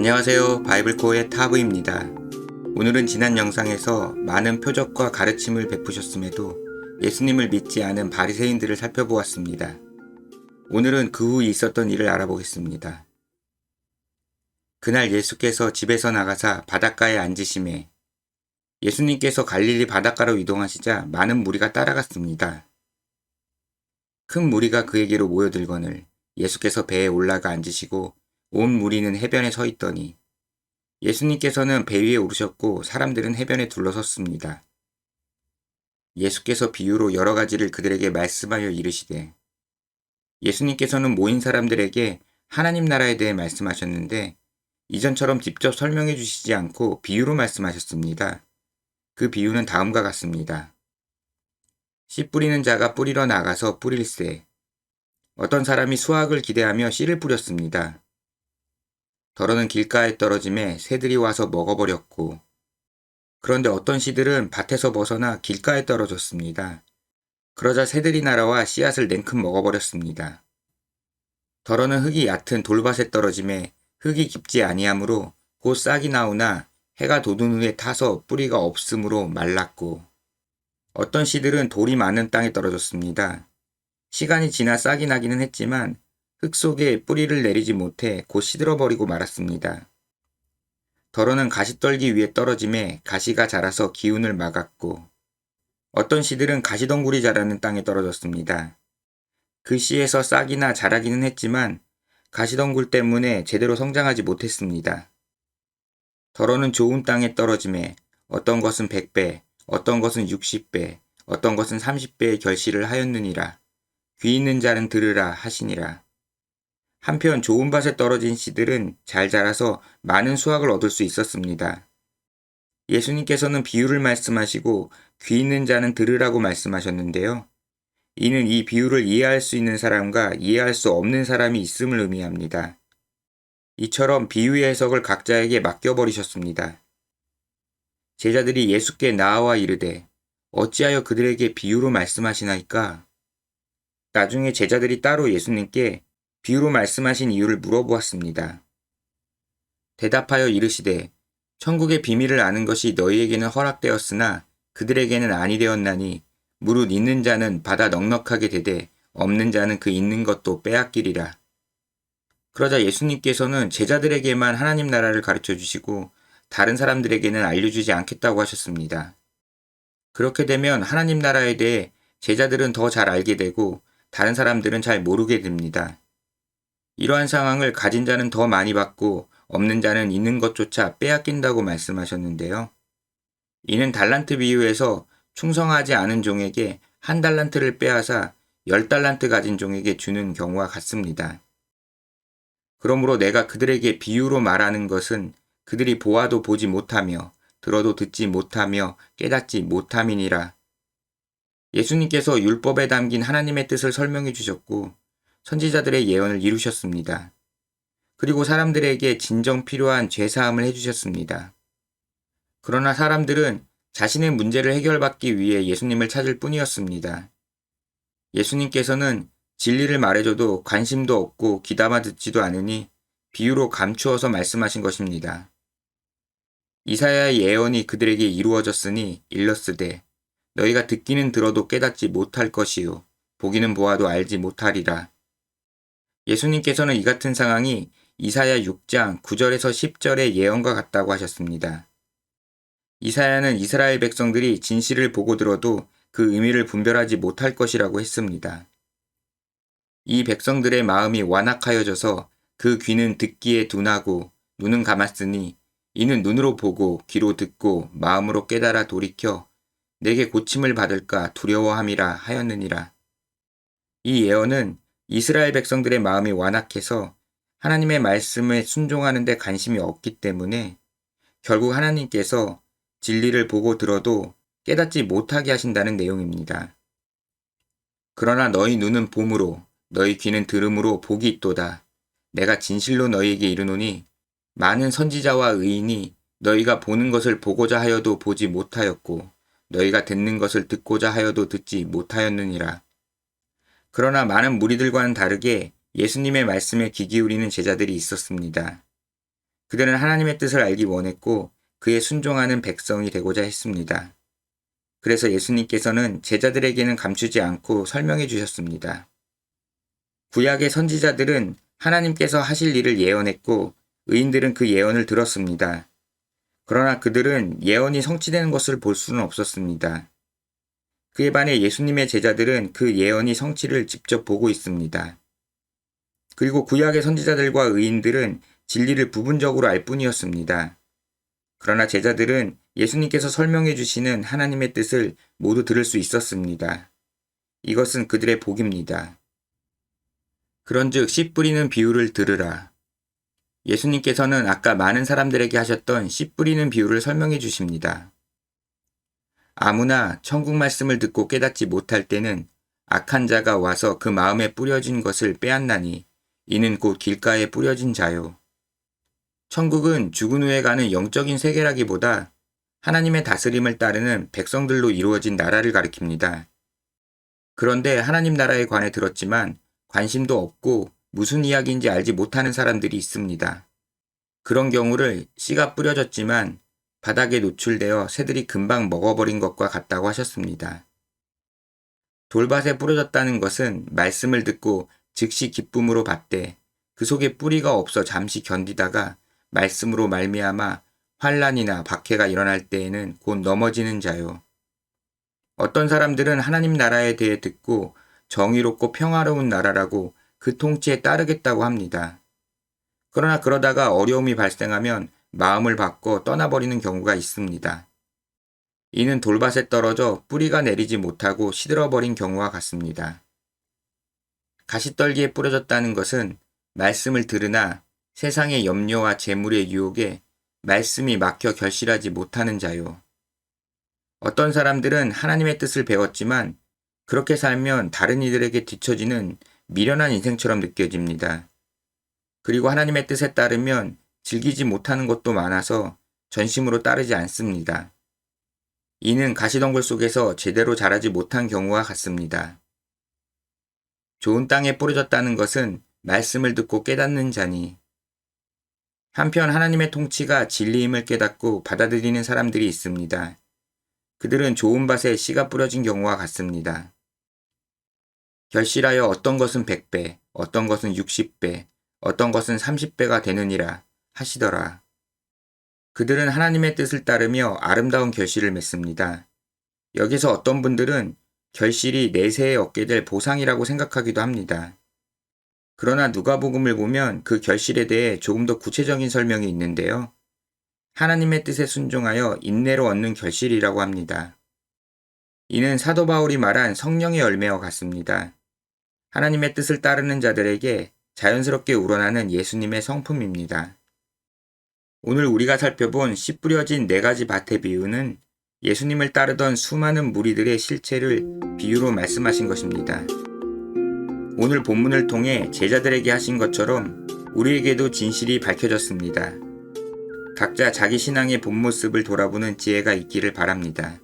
안녕하세요. 바이블코어의 타브입니다. 오늘은 지난 영상에서 많은 표적과 가르침을 베푸셨음에도 예수님을 믿지 않은 바리새인들을 살펴보았습니다. 오늘은 그 후 있었던 일을 알아보겠습니다. 그날 예수께서 집에서 나가사 바닷가에 앉으심에 예수님께서 갈릴리 바닷가로 이동하시자 많은 무리가 따라갔습니다. 큰 무리가 그에게로 모여들거늘 예수께서 배에 올라가 앉으시고 온 무리는 해변에 서 있더니 예수님께서는 배 위에 오르셨고 사람들은 해변에 둘러섰습니다. 예수께서 비유로 여러 가지를 그들에게 말씀하여 이르시되 예수님께서는 모인 사람들에게 하나님 나라에 대해 말씀하셨는데 이전처럼 직접 설명해 주시지 않고 비유로 말씀하셨습니다. 그 비유는 다음과 같습니다. 씨 뿌리는 자가 뿌리러 나가서 뿌릴새. 어떤 사람이 수확을 기대하며 씨를 뿌렸습니다. 더러는 길가에 떨어짐에 새들이 와서 먹어버렸고, 그런데 어떤 씨들은 밭에서 벗어나 길가에 떨어졌습니다. 그러자 새들이 날아와 씨앗을 냉큼 먹어버렸습니다. 더러는 흙이 얕은 돌밭에 떨어짐에 흙이 깊지 아니하므로 곧 싹이 나오나 해가 돋은 후에 타서 뿌리가 없으므로 말랐고 어떤 씨들은 돌이 많은 땅에 떨어졌습니다. 시간이 지나 싹이 나기는 했지만 흙 속에 뿌리를 내리지 못해 곧 시들어버리고 말았습니다. 더러는 가시 떨기 위에 떨어짐에 가시가 자라서 기운을 막았고 어떤 씨들은 가시덩굴이 자라는 땅에 떨어졌습니다. 그 씨에서 싹이나 자라기는 했지만 가시덩굴 때문에 제대로 성장하지 못했습니다. 더러는 좋은 땅에 떨어짐에 어떤 것은 100배, 어떤 것은 60배, 어떤 것은 30배의 결실을 하였느니라. 귀 있는 자는 들으라 하시니라. 한편 좋은 밭에 떨어진 씨들은 잘 자라서 많은 수확을 얻을 수 있었습니다. 예수님께서는 비유를 말씀하시고 귀 있는 자는 들으라고 말씀하셨는데요. 이는 이 비유를 이해할 수 있는 사람과 이해할 수 없는 사람이 있음을 의미합니다. 이처럼 비유의 해석을 각자에게 맡겨버리셨습니다. 제자들이 예수께 나아와 이르되 어찌하여 그들에게 비유로 말씀하시나이까? 나중에 제자들이 따로 예수님께 비유로 말씀하신 이유를 물어보았습니다. 대답하여 이르시되 천국의 비밀을 아는 것이 너희에게는 허락되었으나 그들에게는 아니 되었나니 무릇 있는 자는 받아 넉넉하게 되되 없는 자는 그 있는 것도 빼앗기리라. 그러자 예수님께서는 제자들에게만 하나님 나라를 가르쳐 주시고 다른 사람들에게는 알려주지 않겠다고 하셨습니다. 그렇게 되면 하나님 나라에 대해 제자들은 더 잘 알게 되고 다른 사람들은 잘 모르게 됩니다. 이러한 상황을 가진 자는 더 많이 받고 없는 자는 있는 것조차 빼앗긴다고 말씀하셨는데요. 이는 달란트 비유에서 충성하지 않은 종에게 한 달란트를 빼앗아 열 달란트 가진 종에게 주는 경우와 같습니다. 그러므로 내가 그들에게 비유로 말하는 것은 그들이 보아도 보지 못하며 들어도 듣지 못하며 깨닫지 못함이니라. 예수님께서 율법에 담긴 하나님의 뜻을 설명해 주셨고 선지자들의 예언을 이루셨습니다. 그리고 사람들에게 진정 필요한 죄사함을 해주셨습니다. 그러나 사람들은 자신의 문제를 해결받기 위해 예수님을 찾을 뿐이었습니다. 예수님께서는 진리를 말해줘도 관심도 없고 귀담아 듣지도 않으니 비유로 감추어서 말씀하신 것입니다. 이사야의 예언이 그들에게 이루어졌으니 일렀으되 너희가 듣기는 들어도 깨닫지 못할 것이요 보기는 보아도 알지 못하리라. 예수님께서는 이 같은 상황이 이사야 6장 9절에서 10절의 예언과 같다고 하셨습니다. 이사야는 이스라엘 백성들이 진실을 보고 들어도 그 의미를 분별하지 못할 것이라고 했습니다. 이 백성들의 마음이 완악하여져서 그 귀는 듣기에 둔하고 눈은 감았으니 이는 눈으로 보고 귀로 듣고 마음으로 깨달아 돌이켜 내게 고침을 받을까 두려워함이라 하였느니라. 이 예언은 이스라엘 백성들의 마음이 완악해서 하나님의 말씀에 순종하는 데 관심이 없기 때문에 결국 하나님께서 진리를 보고 들어도 깨닫지 못하게 하신다는 내용입니다. 그러나 너희 눈은 봄으로 너희 귀는 들음으로 복이 있도다. 내가 진실로 너희에게 이르노니 많은 선지자와 의인이 너희가 보는 것을 보고자 하여도 보지 못하였고 너희가 듣는 것을 듣고자 하여도 듣지 못하였느니라. 그러나 많은 무리들과는 다르게 예수님의 말씀에 귀 기울이는 제자들이 있었습니다. 그들은 하나님의 뜻을 알기 원했고 그에 순종하는 백성이 되고자 했습니다. 그래서 예수님께서는 제자들에게는 감추지 않고 설명해 주셨습니다. 구약의 선지자들은 하나님께서 하실 일을 예언했고 의인들은 그 예언을 들었습니다. 그러나 그들은 예언이 성취되는 것을 볼 수는 없었습니다. 그에 반해 예수님의 제자들은 그 예언이 성취를 직접 보고 있습니다. 그리고 구약의 선지자들과 의인들은 진리를 부분적으로 알 뿐이었습니다. 그러나 제자들은 예수님께서 설명해 주시는 하나님의 뜻을 모두 들을 수 있었습니다. 이것은 그들의 복입니다. 그런즉 씨 뿌리는 비유를 들으라. 예수님께서는 아까 많은 사람들에게 하셨던 씨 뿌리는 비유를 설명해 주십니다. 아무나 천국 말씀을 듣고 깨닫지 못할 때는 악한 자가 와서 그 마음에 뿌려진 것을 빼앗나니 이는 곧 길가에 뿌려진 자요. 천국은 죽은 후에 가는 영적인 세계라기보다 하나님의 다스림을 따르는 백성들로 이루어진 나라를 가리킵니다. 그런데 하나님 나라에 관해 들었지만 관심도 없고 무슨 이야기인지 알지 못하는 사람들이 있습니다. 그런 경우를 씨가 뿌려졌지만 바닥에 노출되어 새들이 금방 먹어버린 것과 같다고 하셨습니다. 돌밭에 뿌려졌다는 것은 말씀을 듣고 즉시 기쁨으로 받되 그 속에 뿌리가 없어 잠시 견디다가 말씀으로 말미암아 환란이나 박해가 일어날 때에는 곧 넘어지는 자요. 어떤 사람들은 하나님 나라에 대해 듣고 정의롭고 평화로운 나라라고 그 통치에 따르겠다고 합니다. 그러나 그러다가 어려움이 발생하면 마음을 바꿔 떠나버리는 경우가 있습니다. 이는 돌밭에 떨어져 뿌리가 내리지 못하고 시들어버린 경우와 같습니다. 가시떨기에 뿌려졌다는 것은 말씀을 들으나 세상의 염려와 재물의 유혹에 말씀이 막혀 결실하지 못하는 자요. 어떤 사람들은 하나님의 뜻을 배웠지만 그렇게 살면 다른 이들에게 뒤처지는 미련한 인생처럼 느껴집니다. 그리고 하나님의 뜻에 따르면 즐기지 못하는 것도 많아서 전심으로 따르지 않습니다. 이는 가시덩굴 속에서 제대로 자라지 못한 경우와 같습니다. 좋은 땅에 뿌려졌다는 것은 말씀을 듣고 깨닫는 자니 한편 하나님의 통치가 진리임을 깨닫고 받아들이는 사람들이 있습니다. 그들은 좋은 밭에 씨가 뿌려진 경우와 같습니다. 결실하여 어떤 것은 100배, 어떤 것은 60배, 어떤 것은 30배가 되느니라 하시더라. 그들은 하나님의 뜻을 따르며 아름다운 결실을 맺습니다. 여기서 어떤 분들은 결실이 내세에 얻게 될 보상이라고 생각하기도 합니다. 그러나 누가복음을 보면 그 결실에 대해 조금 더 구체적인 설명이 있는데요. 하나님의 뜻에 순종하여 인내로 얻는 결실이라고 합니다. 이는 사도 바울이 말한 성령의 열매와 같습니다. 하나님의 뜻을 따르는 자들에게 자연스럽게 우러나는 예수님의 성품입니다. 오늘 우리가 살펴본 씨 뿌려진 네 가지 밭의 비유는 예수님을 따르던 수많은 무리들의 실체를 비유로 말씀하신 것입니다. 오늘 본문을 통해 제자들에게 하신 것처럼 우리에게도 진실이 밝혀졌습니다. 각자 자기 신앙의 본 모습을 돌아보는 지혜가 있기를 바랍니다.